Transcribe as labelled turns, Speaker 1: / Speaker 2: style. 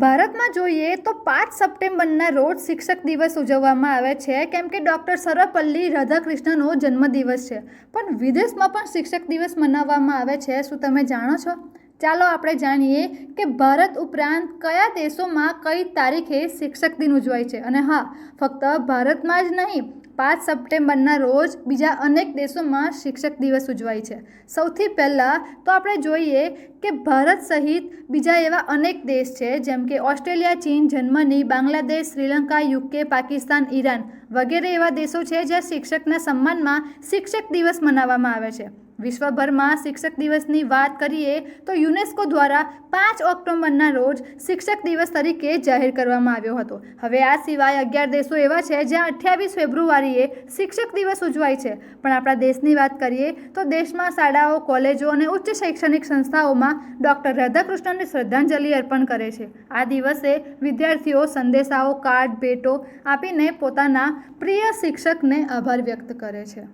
Speaker 1: ભારતમાં જોઈએ તો પાંચ સપ્ટેમ્બરના રોજ શિક્ષક દિવસ ઉજવવામાં આવે છે, કેમ કે ડૉક્ટર સર્વપલ્લી રાધાકૃષ્ણનો જન્મદિવસ છે. પણ વિદેશમાં પણ શિક્ષક દિવસ મનાવવામાં આવે છે, શું તમે જાણો છો? ચાલો આપણે જાણીએ કે ભારત ઉપરાંત કયા દેશોમાં કઈ તારીખે શિક્ષક દિન ઉજવાય છે. અને હા, ફક્ત ભારતમાં જ નહીં પાંચ સપ્ટેમ્બરના રોજ બીજા અનેક દેશોમાં શિક્ષક દિવસ ઉજવાય છે. સૌથી પહેલાં તો આપણે જોઈએ કે ભારત સહિત બીજા એવા અનેક દેશ છે, જેમ કે ઓસ્ટ્રેલિયા, ચીન, Germany, Bangladesh, Sri Lanka, UK, Pakistan, Iran વગેરે એવા દેશો છે જ્યાં શિક્ષકના સન્માનમાં શિક્ષક દિવસ મનાવવામાં આવે છે. વિશ્વભરમાં શિક્ષક દિવસની વાત કરીએ તો યુનેસ્કો દ્વારા પાંચ ઓક્ટોબરના રોજ શિક્ષક દિવસ તરીકે જાહેર કરવામાં આવ્યો હતો. હવે આ સિવાય અગિયાર દેશો એવા છે જ્યાં અઠ્યાવીસ ફેબ્રુઆરીએ શિક્ષક દિવસ ઉજવાય છે. પણ આપણા દેશની વાત કરીએ તો દેશમાં શાળાઓ, કોલેજો અને ઉચ્ચ શૈક્ષણિક સંસ્થાઓમાં ડૉક્ટર રાધાકૃષ્ણને શ્રદ્ધાંજલિ અર્પણ કરે છે. આ દિવસે વિદ્યાર્થીઓ સંદેશાઓ, કાર્ડ, ભેટો આપીને પોતાના પ્રિય શિક્ષકને આભાર વ્યક્ત કરે છે.